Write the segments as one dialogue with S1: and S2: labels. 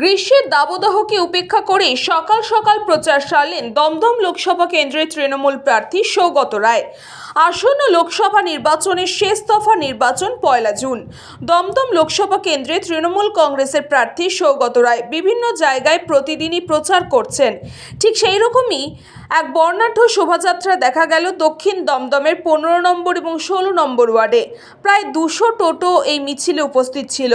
S1: গ্রীষ্মের দাবদাহকে উপেক্ষা করে সকাল সকাল প্রচার সারলেন দমদম লোকসভা কেন্দ্রের তৃণমূল প্রার্থী সৌগত রায়। আসন্ন লোকসভা নির্বাচনের শেষ দফা নির্বাচন পয়লা জুন। দমদম লোকসভা কেন্দ্রে তৃণমূল কংগ্রেসের প্রার্থী সৌগত রায় বিভিন্ন জায়গায় প্রতিদিনই প্রচার করছেন। ঠিক সেই রকমই এক বর্ণাঢ্য শোভাযাত্রা দেখা গেল দক্ষিণ দমদমের পনেরো নম্বর এবং ষোলো নম্বর ওয়ার্ডে। প্রায় দুশো টোটো এই মিছিলে উপস্থিত ছিল।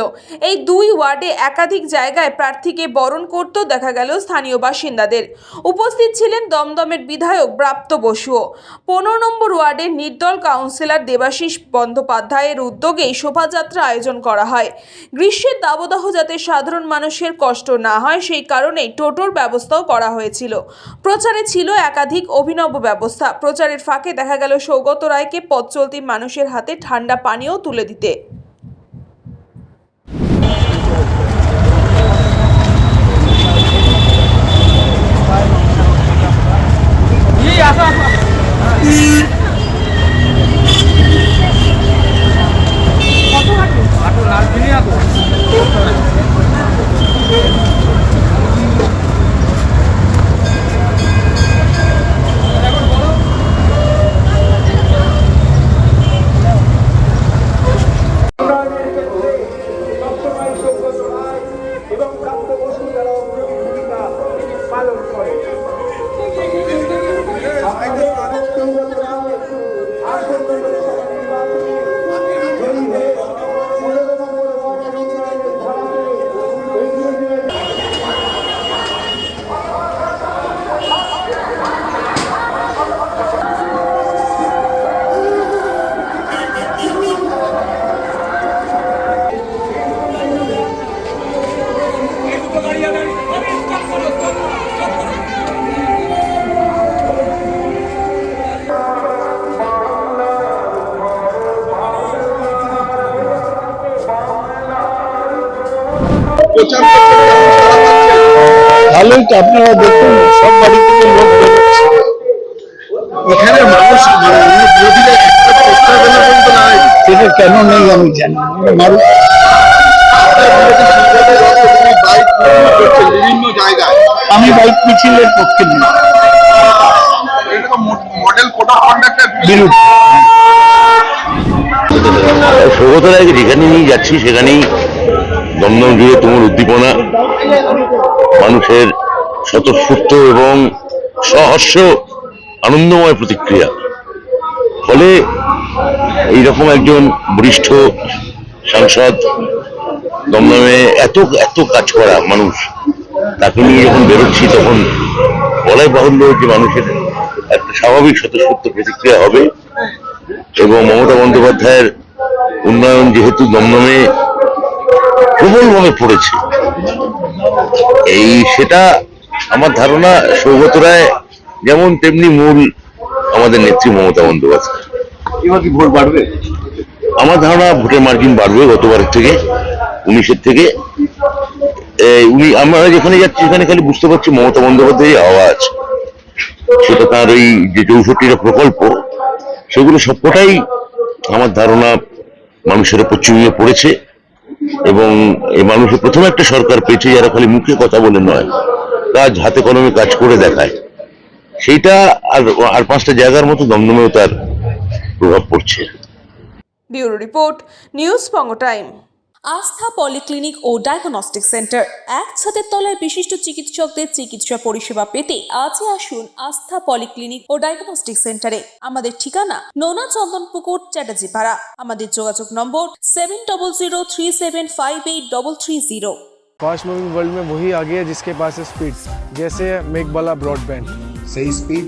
S1: এই দুই ওয়ার্ডে একাধিক জায়গায় প্রার্থীকে বরণ করতেও দেখা গেল স্থানীয় বাসিন্দাদের। উপস্থিত ছিলেন দমদমের বিধায়ক ব্রাপ্ত বসুও। পনেরো নম্বর ওয়ার্ডের নির্দল কাউন্সিলর দেবাশিস বন্দ্যোপাধ্যায়ের উদ্যোগে এই শোভাযাত্রা আয়োজন করা হয়। গ্রীষ্মের দাবদাহ যাতে সাধারণ মানুষের কষ্ট না হয়, সেই কারণেই টোটোর ব্যবস্থাও করা হয়েছিল। প্রচারে ছিল একাধিক অভিনব ব্যবস্থা। প্রচারের ফাঁকে দেখা গেল সৌগত রায়কে পথ চলতি মানুষের হাতে ঠান্ডা পানীয় তুলে দিতে।
S2: প্রচার?
S3: ভালোই তো আপনারা দেখুন সব বাড়ি থেকে লোক বেরোচ্ছে।
S2: এখানে মানুষ মানে
S3: সেটা কেন নেই আমি জানি মানুষ
S2: বিভিন্ন জায়গায়
S3: আমি বাইক মিছিলের পক্ষে নেই।
S2: মডেল কোড অফ কন্ডাক্টের
S3: বিরোধী।
S4: সৌগত রায়কে যেখানে নিয়ে যাচ্ছি সেখানেই দমদম জুড়ে তুমুল উদ্দীপনা, মানুষের স্বতঃস্ফূর্ত এবং সহস্য আনন্দময় প্রতিক্রিয়া। ফলে এইরকম একজন বরিষ্ঠ সাংসদ দমদমে এত এত কাজ করা মানুষ, তাকে নিয়ে যখন বেরোচ্ছি তখন বলাই বাহুল্য যে মানুষের একটা স্বাভাবিক স্বতঃস্ফূর্ত প্রতিক্রিয়া হবে। এবং মমতা বন্দ্যোপাধ্যায়ের উন্নয়ন যেহেতু দমদমে প্রবলভাবে পড়েছে। এই সেটা আমার ধারণা সৌগত রায় যেমন তেমনি মূল আমাদের নেত্রী মমতা বন্দ্যোপাধ্যায়।
S2: এবার কি ভোট বাড়বে?
S4: আমার ধারণা ভোটের মার্জিন বাড়বে গতবারের থেকে উনিশের থেকে। উনি আমরা যেখানে যাচ্ছি সেখানে খালি বুঝতে পারছি মমতা বন্দ্যোপাধ্যায়ের আওয়াজ সেটা তার ওই যে চৌষট্টিটা প্রকল্প সেগুলো সবকটাই আমার ধারণা মানুষের উপর চুইয়ে পড়েছে। এবং এই মানুষের প্রথমে একটা সরকার পেয়েছে, যারা খালি মুখে কথা বলে নয়, কাজ, হাতে কলমে কাজ করে দেখায়। সেইটা আর আর পাঁচটা জায়গার মতো দমদমেও তার প্রভাব পড়ছে।
S1: ব্যুরো রিপোর্ট, নিউজ পঙ্গ টাইম।
S5: আস্থা পলিক্লিনিক ও ডায়াগনস্টিক সেন্টার। এক ছাদের তলায় বিশিষ্ট চিকিৎসকদের চিকিৎসা পরিষেবা পেতে আজই আসুন আস্থা পলিক্লিনিক ও ডায়াগনস্টিক সেন্টারে। আমাদের ঠিকানা নোনা চন্দনপুকুর চ্যাটার্জি পাড়া আমাদের যোগাযোগ নম্বর seven double zero three seven five eight double three zero.
S6: Fast moving world में वही आ জিসকে जिसके স্পিড है स्पीड जैसे मेघबाला ब्रॉडबैंड
S7: सही स्पीड